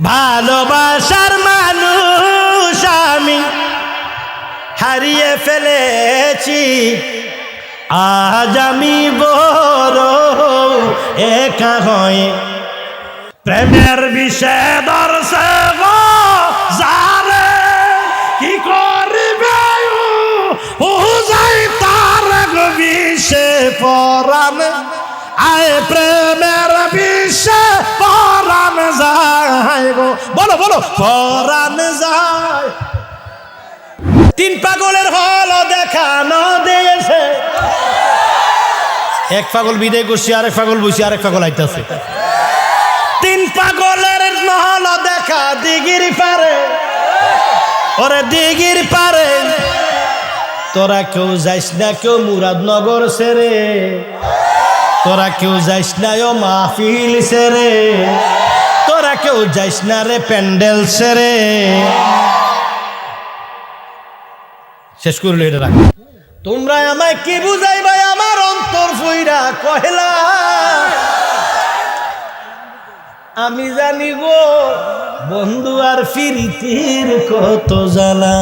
ভালোবাসার মানুষ আমি। হারিয়ে ফেলেছি, আজ আমি বড় একা হয়ে প্রেমের বিষেদর সে যারে, কি করবে ও? যাই তার বিষে পরাণ। আয় প্রেমের গো। বলো বলো। পরাণ যায়। তিন পাগলের হল দেখানো দিয়েছে। এক পাগল বিদায় করছি, আরেক পাগল বসি আরেক পাগল আইতাছে। তিন পাগলের নহল দেখা দিগির পারে। ওরে দিগির পারে। তোরা কেউ যাইস না কেউ মুরাদনগর সেরে তোরা কেউ যাইস না ও মাহফিল সেরে কেউ যাইস না রে প্যান্ডেল সেরে। শেষ করল এটা রাখ। তোমরা আমায় কি বুঝাইবাই আমার অন্তর ফুইরা কহেলা। আমি জানি গো, বন্ধু আর ফিরিতির কত জ্বালা।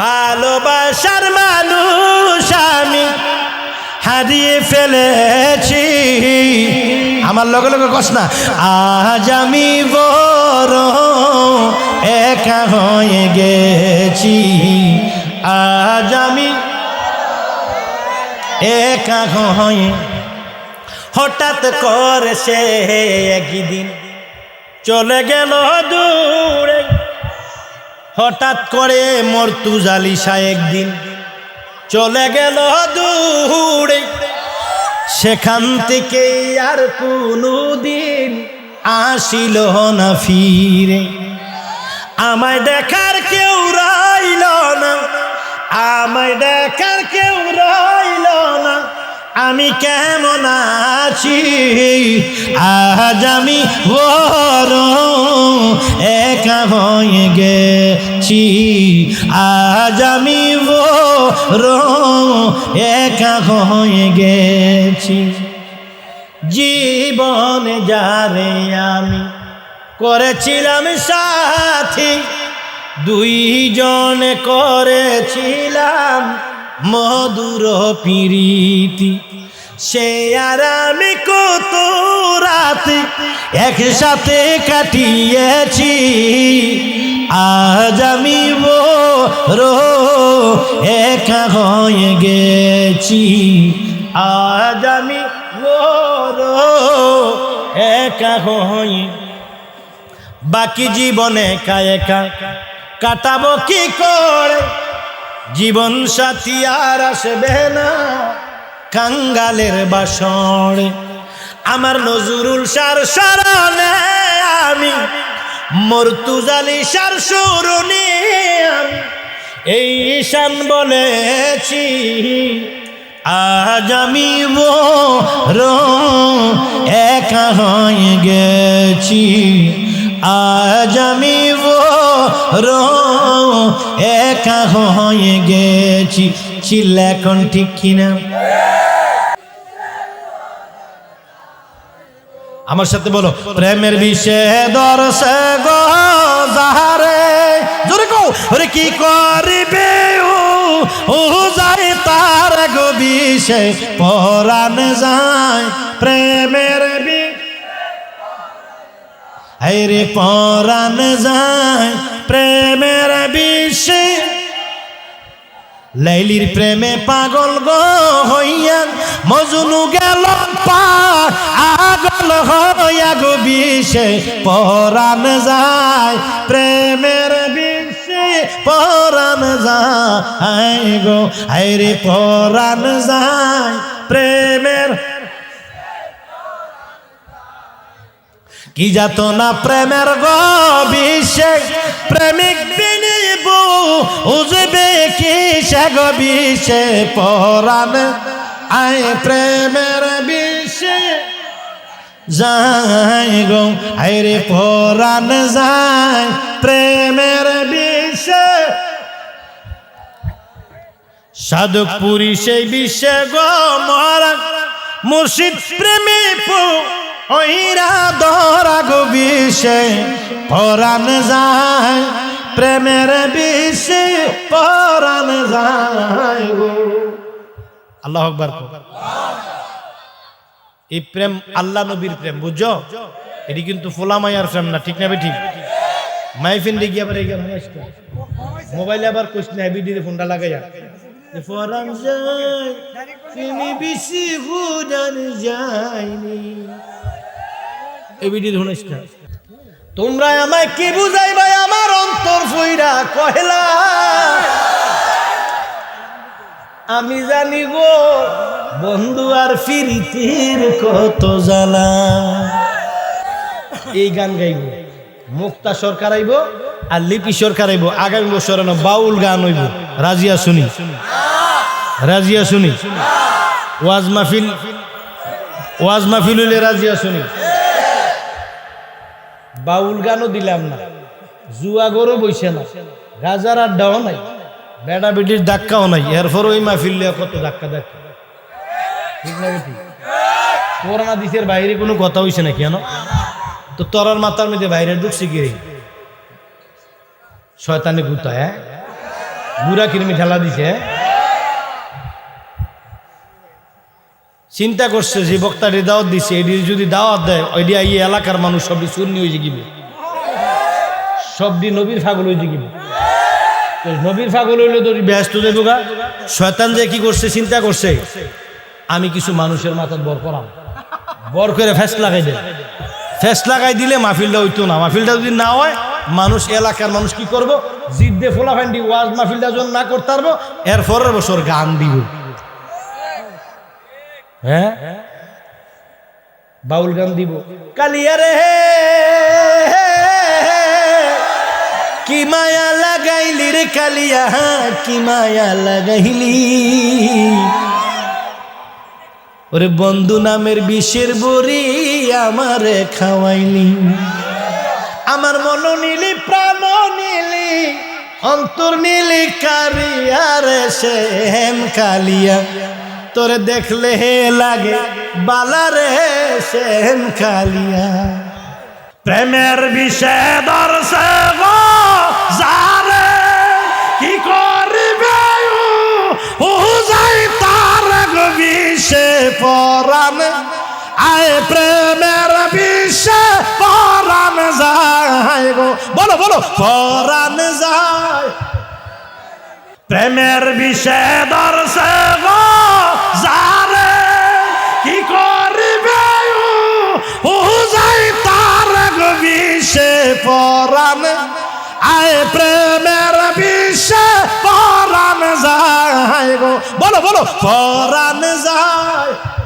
ভালোবাসার মানুষ আমি। হারিয়ে ফেলেছি। আমার লগে লগে কস না, আজ আমি বড় একা হয়ে গেছি। আজ আমি একা হয়ে হঠাৎ করে সে একদিন চলে গেল দূরে। হঠাৎ করে মর্তু জালিসা একদিন চলে গেল দূরে। সেখান থেকে আর কোনো দিন আসিল না ফিরে। আমায় দেখার কেউ রাইল না। আমায় দেখার কেউ আমি কেমন আছি? আজ আমি বড় একা হয়ে গেছি। আজ আমি বড় একা হয়ে গেছি। জীবন যারে আমি করেছিলাম সাথী, দুইজনে করেছিলাম মধুর প্রীতি। সে আর আমি কত রাত একসাথে কাটিয়েছি। আজ আমি রো একা হয়ে গেছি। আজ আমি রো একা হয়ে বাকি জীবনে একা একা কাটাবো কি করে? জীবন সাথী আর আসবে না। কাঙ্গালের বাসরে। আমার নজরুল সার স্মরণে আমি মর্তুজালি সার আমি, এই ঈশান বলেছি, আজ আমি রো একা হয়ে গেছি। আজ আমি রো একা হয়ে গেছি। চিল্লা এখন ঠিক কিনা? আমার সাথে বলো, প্রেমের বিষয়ে দর্শে গো যাহারে। জোরে কও, ওরে কি করিবে ও? যায় তার গো বিষে যায় প্রেমের বি রে পরাণ যায় প্রেমের বিষে। লাইলির প্রেমে পাগল গো হইয়া মজনু গেল আগল হইয়া গো বিষে। পরাণ যায় প্রেমের বিষে, পরাণ যায় গো। আইরে পরাণ যায় প্রেমের কি যাত না প্রেমের গো বিষে প্রেমিক বিনিব কি সে গো বিষে পরাণ আয় প্রেমের বিষে। যায় গো আরে পরাণ যায় প্রেমের বিষে। সাধক পুরী সেই বিশ্বে গো, মহারাজ, মুর্শিদ প্রেমে পু ওইরা দরা গো বিষে, পরাণ যায়, প্রেমের বিষে পরাণ যায় গো। আল্লাহ আকবার এই প্রেম আল্লাহ নবীর প্রেম, বুঝছ? এটি কিন্তু ফোলা মায়ার প্রেম না, ঠিক না ঠিক? মাইফিন দিকে আবার এই মোবাইলে আবার কোশ না বিডির ফোনটা লাগাইয়া। ফরান যায় তুমি বেশি হুদান যায়নি। এই বিডির তোমরা আমায় কি বুঝাইবাই আমার অন্তর ফইরা কহেলা। আমি জানি গো, বন্ধু আর ফিরিতির কত জ্বালা। এই গান গাইব। মুক্তা সরকার আইব আর লিপি সরকার আইব। আগামী বছর বাউল গান হইব। রাজিয়া শুনি। রাজিয়া শুনি। ওয়াজ মাহফিল ওয়াজ মাহফিল রাজিয়া শুনি। বাউল গানও দিলাম না। জুয়া গরু বইছে না। রাজার আড্ডাও নাই। বেড়া বেটির ধাক্কাও নাই। এরপর ওই মাহফিল কত ধাক্কা ধাক্কা ঠিক না বেটি? করোনা দিশের বাইরে কোনো কথা হইছে না কেন তো তরার মাথার মধ্যে বাইরে ঢুকছে কি শয়তানে গুতা হ্যাঁ? বুড়া কিরমি ঠেলা দিছে হ্যাঁ? চিন্তা করছে যে বক্তাটি দাওয়াত দিছে এটি যদি দাওয়াত দেয় ওইটি এই এলাকার মানুষ সবটি শূন্য হয়ে জিগিবে সবটি নবীর ফাগল হয়ে জিগিবে তো নবীর ফাগল হইলে তো ব্যস্ত দেব গা। শয়তান যে কি করছে, চিন্তা করছে, আমি কিছু মানুষের মাথার বর করাম। বর করে ফেস লাগাই দেয়। ফেস লাগাই দিলে মাহফিলটা হইতো না। মাহফিলটা যদি না হয়, মানুষ, এলাকার মানুষ কি করব? জিদ্দে ফোলা ফ্যান্ডি ওয়াজ মাহফিলটা যখন না করতে পারব, এর পরের বছর গান দিব। হ্যাঁ? বাউল গান দিব। কালিয়া রে কি মায়া লাগাইলি রে কালিয়া কি মায়া লাগাইলি। ওরে বন্ধু নামের বিষের বড়ি আমারে খাওয়াইলি। আমার মন নিলি, প্রাণ নিলি, অন্তর নিলি কারিয়া রে হেম কালিয়া। তোরে দেখলে হে লাগে, বালা রে সেম কালিয়া প্রেমের বিষয় দর্শে যারে, কি করবে ও যাই তার বিষে পরাণ। আয় প্রেমের বিষে পরাণ যায় গো। বলো বলো, পরাণ যায়। প্রেমের বিষয়ে দর্শে কি করিবে তার বিষে পরাণ, আয় প্রেমের বিষে পরাণ যায় গো। বলো বলো, পরাণ যায়।